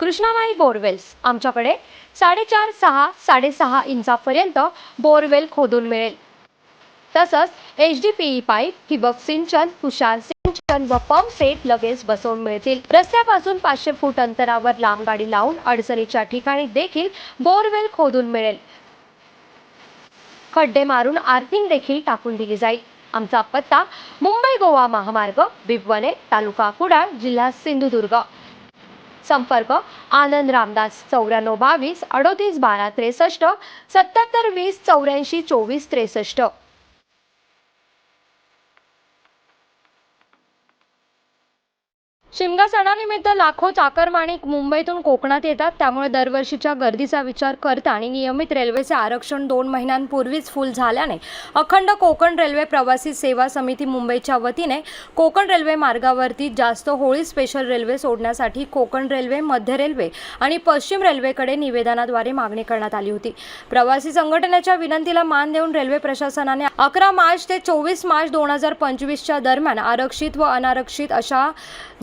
Krishnabai borewells आमच्याकडे साडेचार सहा साडेसहा इंचापर्यंत बोरवेल खोदून मिळेल. तसंच H D P E pipe ठिबक सिंचन तुषार सिंचन व पंप सेट लगेच बसवून मिळतील. रस्त्यापासून पाचशे फूट अंतरावर लांब गाडी लावून अडचणीच्या ठिकाणी देखील बोरवेल खोदून मिळेल. खड्डे मारून आर्थिंग देखील टाकून दिली जाईल. आमचा पत्ता मुंबई गोवा महामार्ग बिबवणे तालुका कुडाळ जिल्हा सिंधुदुर्ग. संपर्क. आनंद रामदास चौऱ्याण्णव बावीस अडोतीस बारा त्रेसष्ट सत्याहत्तर वीस चौऱ्याऐंशी चोवीस त्रेसष्ट. शिमगा सणानिमित्त लाखो चाकरमानिक मुंबईतून कोकणात येतात. त्यामुळे दरवर्षीच्या गर्दीचा विचार करता आणि नियमित रेल्वेचे आरक्षण दोन महिन्यांपूर्वीच फुल झाल्याने अखंड कोकण रेल्वे प्रवासी सेवा समिती मुंबईच्या वतीने कोकण रेल्वे मार्गावरती जास्त होळी स्पेशल रेल्वे सोडण्यासाठी कोकण रेल्वे मध्य रेल्वे आणि पश्चिम रेल्वेकडे निवेदनाद्वारे मागणी करण्यात आली होती. प्रवासी संघटनेच्या विनंतीला मान देऊन रेल्वे प्रशासनाने अकरा मार्च ते चोवीस मार्च दोन हजार पंचवीसच्या दरम्यान आरक्षित व अनारक्षित अशा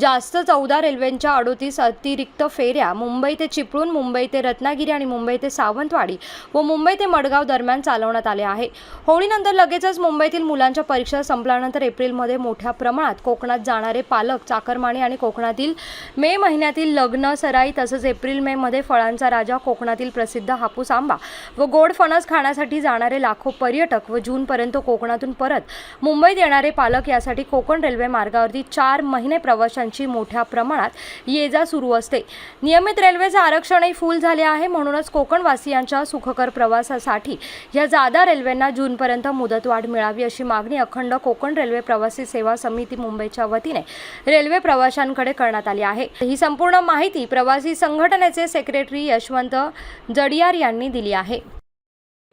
जास्त जास्त चौदा रेल्वेंच्या अडोतीस अतिरिक्त फेऱ्या मुंबई ते चिपळूण मुंबई ते रत्नागिरी आणि मुंबई ते सावंतवाडी व मुंबई ते मडगाव दरम्यान चालवण्यात आले आहे. होळीनंतर लगेचच मुंबईतील मुलांच्या परीक्षा संपल्यानंतर एप्रिलमध्ये मोठ्या प्रमाणात कोकणात जाणारे पालक चाकरमाणी आणि कोकणातील मे महिन्यातील लग्न सराई तसंच एप्रिल मे मध्ये फळांचा राजा कोकणातील प्रसिद्ध हापूस आंबा व गोड फणस खाण्यासाठी जाणारे लाखो पर्यटक व जूनपर्यंत कोकणातून परत मुंबईत येणारे पालक यासाठी कोकण रेल्वे मार्गावरती चार महिने प्रवाशांची मोठ्या प्रमाणात ये जा सुरू असते. नियमित रेल्वेचे आरक्षणही फुल झाले आहे. म्हणूनच कोकणवासियांच्या सुखकर प्रवासासाठी या जादा रेल्वेंना जूनपर्यंत मुदतवाढ मिळावी अशी मागणी अखंड कोकण रेल्वे प्रवासी सेवा समिती मुंबईच्या वतीने रेल्वे प्रवाशांकडे करण्यात आली आहे. ही संपूर्ण माहिती प्रवासी संघटनेचे सेक्रेटरी यशवंत जडियार यांनी दिली आहे.